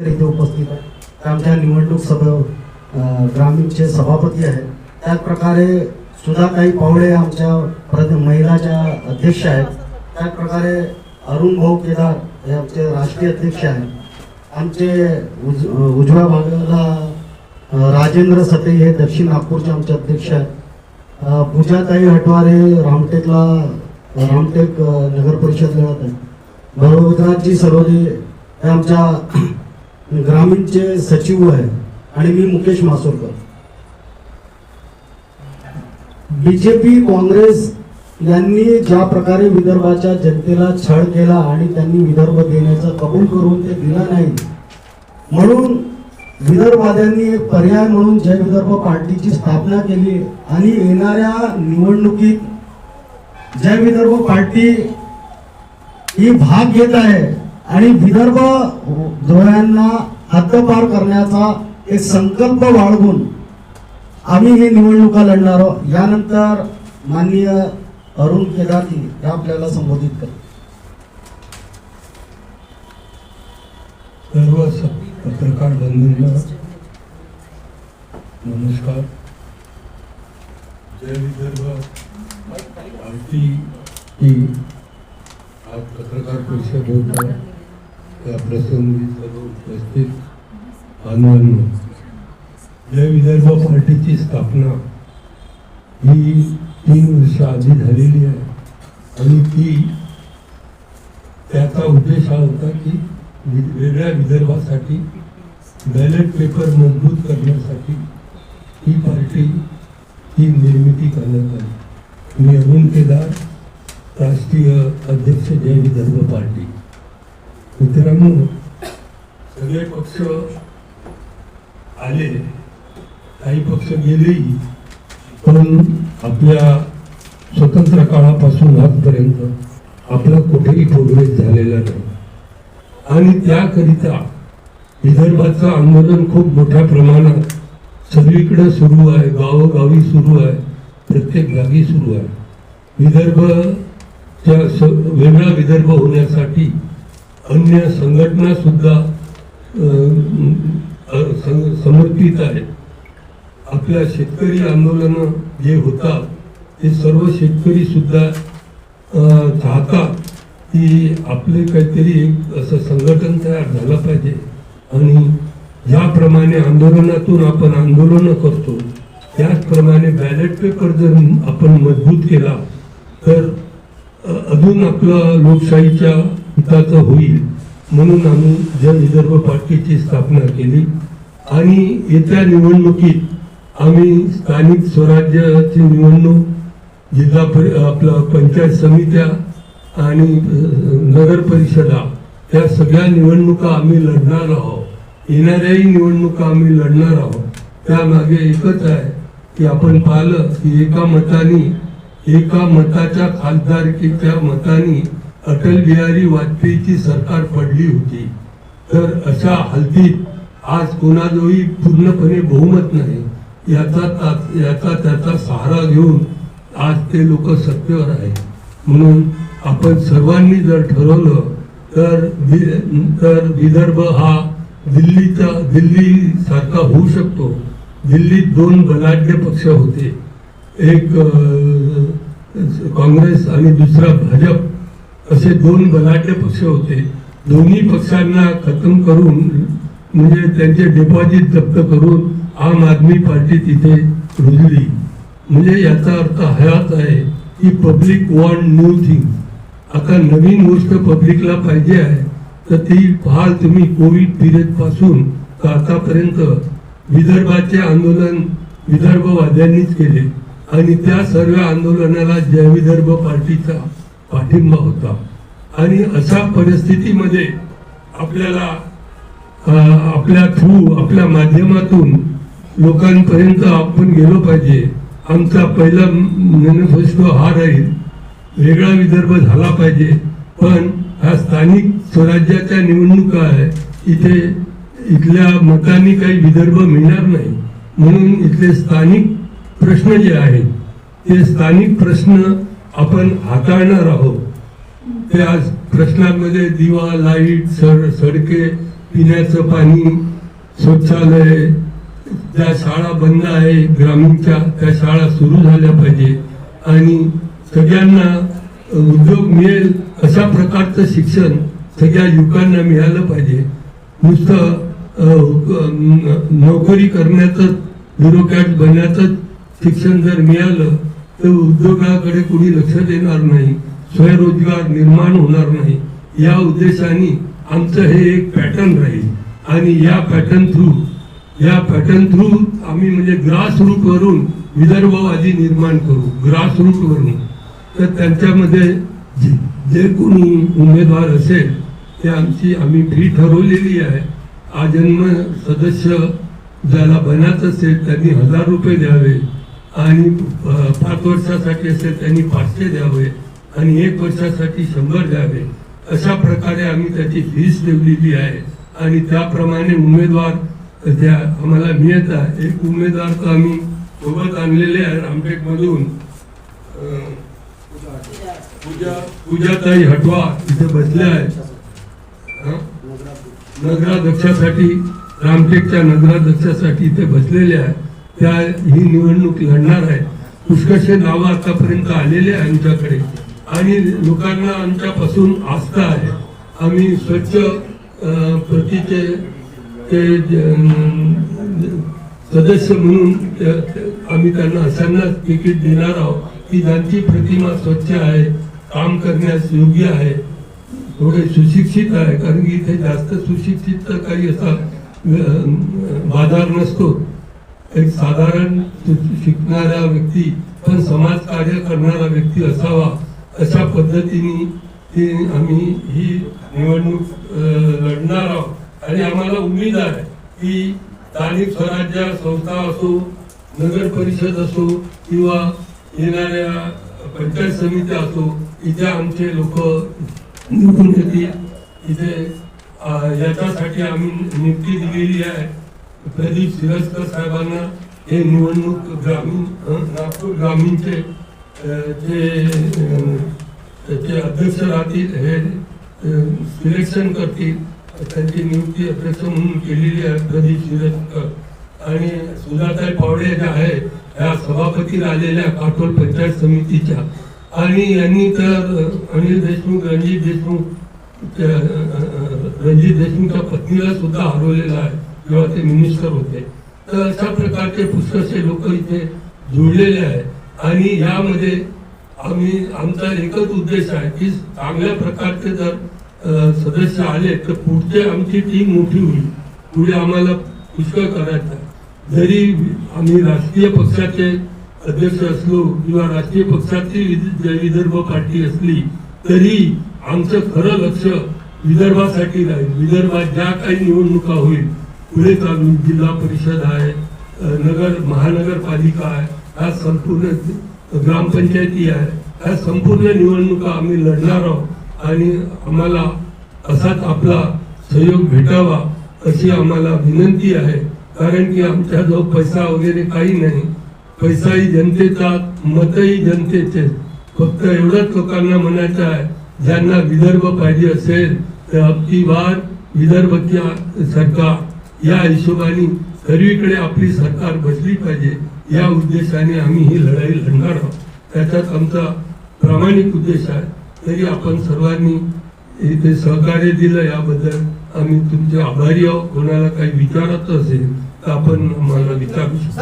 इथे उपस्थित आहे. ते आमच्या निवडणूक सभा ग्रामीणचे सभापती आहेत. त्याचप्रकारे सुधाताई पावळे आमच्या प्रद महिलाच्या अध्यक्ष आहेत. त्याचप्रकारे अरुण भाऊ केदार हे आमचे राष्ट्रीय अध्यक्ष आहेत. आमचे उज उजव्या भागाला राजेंद्र सते हे दक्षिण नागपूरचे आमचे अध्यक्ष आहेत. अ, पूजाताई हटवारे रामटेकला रामटेक नगर परिषद लढत आहे भगवतराजजी सरोदे हे आमच्या ग्रामीणचे सचिव आहे आणि मी मुकेश मासोरकर. बीजेपी काँग्रेस यांनी ज्या प्रकारे विदर्भाच्या जनतेला छळ केला आणि त्यांनी विदर्भ देण्याचं कबूल करून ते दिला नाही म्हणून विदर्भवाद्यांनी एक पर्याय म्हणून जय विदर्भ पार्टीची स्थापना केली आणि येणाऱ्या निवडणुकीत जय विदर्भ पार्टी ही भाग घेत आहे. आणि विदर्भ धोऱ्यांना हद्दपार करण्याचा एक संकल्प बाळगून आम्ही हे निवडणुका लढणार आहोत. यानंतर माननीय अरुण केदारजी हे आपल्याला संबोधित करतील. सर्व पत्रकार बंधूंना नमस्कार. जय विदर्भ. पार्टी ही आज पत्रकार परिषद होत आहे. त्या प्रसंगी सर्व उपस्थित बांधवांनो जय विदर्भ पार्टीची स्थापना ही तीन वर्ष आधी झालेली आहे. आणि ती त्याचा उद्देश हा होता की वेगळ्या विदर्भासाठी बॅलेट पेपर मजबूत करण्यासाठी ही पार्टी ही निर्मिती करण्यात आली. मी अरुण केदार राष्ट्रीय अध्यक्ष जय विदर्भ पार्टी. मित्रांनो सगळे पक्ष आले काही पक्ष गेलेही पण आपल्या स्वतंत्र काळापासून आजपर्यंत आपला कुठेही प्रोग्रेस झालेला नाही. आणि त्याकरिता विदर्भाचं आंदोलन खूप मोठ्या प्रमाणात सगळीकडे सुरू आहे गावोगावी सुरू आहे प्रत्येक जागी सुरू आहे. विदर्भच्या स वेगळा विदर्भ होण्यासाठी अन्य संघटना सुद्धा समर्पित आहेत. आपल्या शेतकरी आंदोलन जे होतात ते सर्व शेतकरी सुद्धा चाहतात की आपले काहीतरी एक असं संघटन तयार झालं पाहिजे. आणि ज्याप्रमाणे आंदोलनातून आपण आंदोलनं करतो त्याचप्रमाणे बॅलेट पेपर जर आपण मजबूत केला तर अजून आपलं लोकशाहीच्या हिताचं होईल म्हणून आम्ही जनविदर्भ पार्टीची स्थापना केली. आणि येत्या निवडणुकीत आम्ही स्थानिक स्वराज्याची निवडणूक जिल्हा परि आपलं पंचायत समित्या आणि नगर परिषदा या सगळ्या निवडणुका आम्ही लढणार आहोत. येणाऱ्याही निवडणुका आम्ही लढणार आहोत. त्यामागे एकच आहे की आपण पाहिलं की एका मताने एका मताच्या खासदारकीच्या मताने अटल बिहारी वाजपेयीची सरकार पडली होती. तर अशा हालतीत आज कोणाजवळी पूर्णपणे बहुमत नाही. याचा ता- याचा त्याचा सहारा घेऊन आज ते लोक सत्तेवर आहेत. म्हणून आपण सर्वांनी जर ठरवलं तर तर विदर्भ हा दिल्लीचा दिल्ली सारखा होऊ शकतो. दिल्लीत दोन बलाढ्य पक्ष होते. एक काँग्रेस आणि दुसरा भाजप. असे दोन बलाढ्य पक्ष होते. दोन्ही पक्षांना खतम करून म्हणजे त्यांचे डिपॉझिट जप्त करून आम आदमी पार्टी तिथे रुजली. म्हणजे याचा अर्थ हाच आहे की पब्लिक वॉन्ट न्यू थिंग आता नवीन गोष्ट पब्लिकला पाहिजे आहे तर ती फार तुम्ही कोविड पिरियडपासून तर आतापर्यंत विदर्भाचे आंदोलन विदर्भवाद्यांनीच केले आणि त्या सर्व आंदोलनाला जय विदर्भ पार्टीचा पाठिंबा होता. आणि अशा परिस्थितीमध्ये आपल्याला आपल्या थ्रू आपल्या माध्यमातून लोकांपर्यंत आपण गेलो पाहिजे. आमचा पहिला मॅनिफेस्टो हा राहील. वेगळा विदर्भ झाला पाहिजे. पण हा स्थानिक स्वराज्याच्या निवडणुका आहे. इथे इथल्या मतांनी काही विदर्भ मिळणार नाही. म्हणून इथले स्थानिक प्रश्न जे आहेत ते स्थानिक प्रश्न आपण हाताळणार आहोत. त्या प्रश्नांमध्ये दिवा लाइट सड सडके पिण्याचं पाणी शौचालय ज्या शाळा बंद आहे ग्रामीणच्या त्या शाळा सुरू झाल्या पाहिजे. आणि सगळ्यांना उद्योग मिळेल अशा प्रकारचं शिक्षण सगळ्या युवकांना मिळालं पाहिजे. नुसतं नोकरी करण्याचं ब्युरोक्रॅट बनण्यातच शिक्षण जर मिळालं तर उद्योगाकडे कोणी लक्ष देणार नाही. स्वयंरोजगार निर्माण होणार नाही. या उद्देशाने आमचं हे एक पॅटर्न राहील. आणि या पॅटर्न थ्रू या पॅटर्न थ्रू आम्ही म्हणजे ग्रास रूट वरून विदर्भवादी निर्माण करू. ग्रास रूट वरून. तर त्यांच्यामध्ये जे जे कोणी उमेदवार असेल ते आमची आम्ही फी ठरवलेली आहे. आजन्म सदस्य ज्याला बनायचं असेल त्यांनी हजार रुपये द्यावे. आणि पाच वर्षासाठी असेल त्यांनी पाचशे द्यावे. आणि एक वर्षासाठी शंभर द्यावे अशा प्रकारे आम्ही त्याची फीस ठेवलेली आहे. आणि त्याप्रमाणे उमेदवार त्या आम्हाला मिळत आहे. एक उमेदवार तर आम्ही सोबत आणलेले आहे रामटेकमधून. पूजा पूजाताई हटवा इथे बसल्या आहेत. नगराध्यक्षासाठी रामटेकच्या नगराध्यक्षासाठी इथे बसलेले आहे. त्या ही निवडणूक लढणार आहे पुष्कळशे नावं आतापर्यंत आलेले आहे आमच्याकडे. आणि लोकांना आमच्यापासून आस्था आहे. आम्ही स्वच्छ प्रतीचे ते ज- सदस्य म्हणून आम्ही त्यांना अशांनाच तिकीट देणार आहोत की ज्यांची प्रतिमा स्वच्छ आहे काम करण्यास योग्य आहे थोडे सुशिक्षित आहे. कारण की इथे जास्त सुशिक्षित तर काही असा बाजार नसतो. एक साधारण शिकणारा व्यक्ती पण समाज कार्य करणारा व्यक्ती असावा. अशा पद्धतीने ती आम्ही ही निवडणूक लढणार आहोत. आणि आम्हाला उमेद आहे. की स्थानिक स्वराज्य संस्था असो नगर परिषद असो किंवा येणाऱ्या पंचायत समित्या असो इथे आमचे लोक निवडून येतील. इथे याच्यासाठी आम्ही नियुक्ती दिलेली आहे. प्रदीप सिरस्कर साहेबांना हे निवडणूक ग्रामीण नागपूर ग्रामीणचे अं, जे त्याचे अध्यक्ष राहतील हे सिलेक्शन करतील त्यांची नियुक्ती अध्यक्ष म्हणून केलेली आहे प्रदीप आणि सुधाताई पावडे ज्या आहे ह्या सभापती आलेल्या काठोल पंचायत समितीच्या आणि यांनी तर अनिल देशमुख रणजित देशमुख रणजित देशमुखच्या पत्नीला सुद्धा हरवलेला आहे जेव्हा ते मिनिस्टर होते तर अशा प्रकारचे पुष्कळचे लोक इथे जुळलेले आहेत आणि यामध्ये आम्ही आमचा एकच उद्देश आहे की चांगल्या प्रकारचे जर सदस्य आले तर पुढचे आमची टीम मोठी होईल. पुढे आम्हाला पुष्कळ करायचं जरी आम्ही राष्ट्रीय पक्षाचे अध्यक्ष असलो किंवा राष्ट्रीय पक्षाची विद- विदर्भ पार्टी असली तरी आमचं खरं लक्ष विदर्भासाठी राहील. विदर्भात ज्या काही निवडणुका होईल पुढे चालून जिल्हा परिषद आहे नगर महानगरपालिका आहे हा संपूर्ण ग्रामपंचायती आहे. ह्या संपूर्ण निवडणुका आम्ही लढणार आहोत आणि आम्हाला असाच आपला सहयोग भेटावा अशी आम्हाला विनंती आहे. कारण की आमच्याजवळ पैसा वगैरे काही नाही. पैसाही जनतेचा मतही जनतेचे. फक्त एवढंच लोकांना म्हणायचं आहे. ज्यांना विदर्भ पाहिजे असेल तर आपली बार विदर्भच्या सरकार. या हिशोबाने सर्वीकडे आपली सरकार बसली पाहिजे. या उद्देशाने आम्ही ही लढाई लढणार आहोत. त्याच्यात आमचा प्रामाणिक उद्देश आहे. तरी आपण सर्वांनी इथे सहकार्य दिलं याबद्दल आम्ही तुमचे आभारी आहोत. कोणाला काही विचारत असेल तर आपण आम्हाला विचारू शकतो.